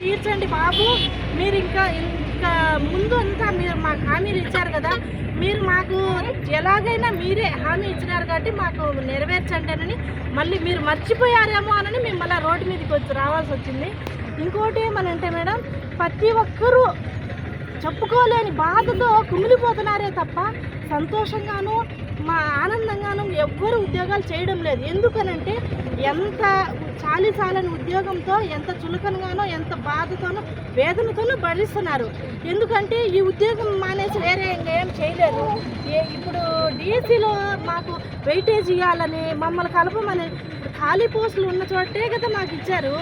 తీర్చండి బాబు. మీరు ఇంకా ఇంకా ముందు అంతా మీరు మాకు హామీలు ఇచ్చారు కదా. మీరు మాకు ఎలాగైనా మీరే హామీ ఇచ్చినారు కాబట్టి మాకు నెరవేర్చండి అని మళ్ళీ మీరు మర్చిపోయారేమో అని మేము మళ్ళీ రోడ్డు మీదకి వచ్చి రావాల్సి వచ్చింది. ఇంకోటి ఏమనంటే మేడం ప్రతి ఒక్కరూ చెప్పుకోలేని బాధతో కుమిలిపోతున్నారే తప్ప సంతోషంగాను మా ఆనందంగాను ఎవ్వరు ఉద్యోగాలు చేయడం లేదు. ఎందుకనంటే ఎంత చాలి చాలని ఉద్యోగంతో ఎంత చులకనగానో ఎంత బాధతోనో వేదనతోనో భరిస్తున్నారు. ఎందుకంటే ఈ ఉద్యోగం మానేసి వేరే ఇంకా ఏం చేయలేదు ఇప్పుడు డిఎస్సిలో మాకు వెయిటేజ్ ఇవ్వాలని మమ్మల్ని కలపమని ఖాళీ పోస్టులు ఉన్న చోటే కదా మాకు ఇచ్చారు.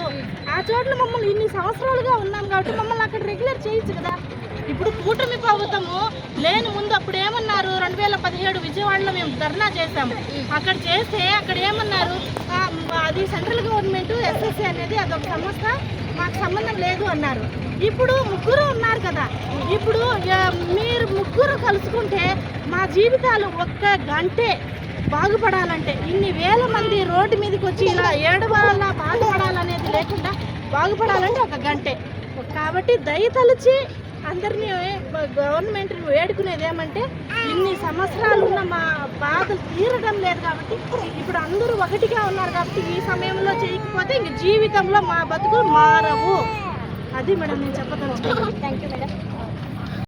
ఆ చోట్ల మమ్మల్ని ఇన్ని సంవత్సరాలుగా ఉన్నాం కాబట్టి మమ్మల్ని అక్కడ రెగ్యులర్ చేయొచ్చు కదా. ఇప్పుడు కూటమి ప్రభుత్వము లేని ముందు అప్పుడు ఏమన్నారు? రెండు వేల పదిహేడు విజయవాడలో మేము ధర్నా చేశాము. అక్కడ చేస్తే అక్కడ ఏమన్నారు? గవర్నమెంట్ అనేది అదొక సంస్థ. మాకు సంబంధం లేదు అన్నారు. ఇప్పుడు ముగ్గురు ఉన్నారు కదా. ఇప్పుడు మీరు ముగ్గురు కలుసుకుంటే మా జీవితాలు ఒక్క గంటే బాగుపడాలంటే ఇన్ని వేల మంది రోడ్డు మీదకి వచ్చి ఇలా ఏడవాలా బాధపడాలనేది లేకుండా బాగుపడాలంటే ఒక గంటే. కాబట్టి దయతలిచి అందరినీ గవర్నమెంట్ వేడుకునేది ఏమంటే ఇన్ని సంవత్సరాలు ఉన్న మా బాధలు తీరడం లేదు కాబట్టి ఇప్పుడు అందరూ ఒకటిగా ఉన్నారు కాబట్టి ఈ సమయంలో చేయకపోతే ఇంక జీవితంలో మా బతుకులు మారవు. అది మేడం నేను చెప్పదలుచుకున్నాను థ్యాంక్ యూ మేడం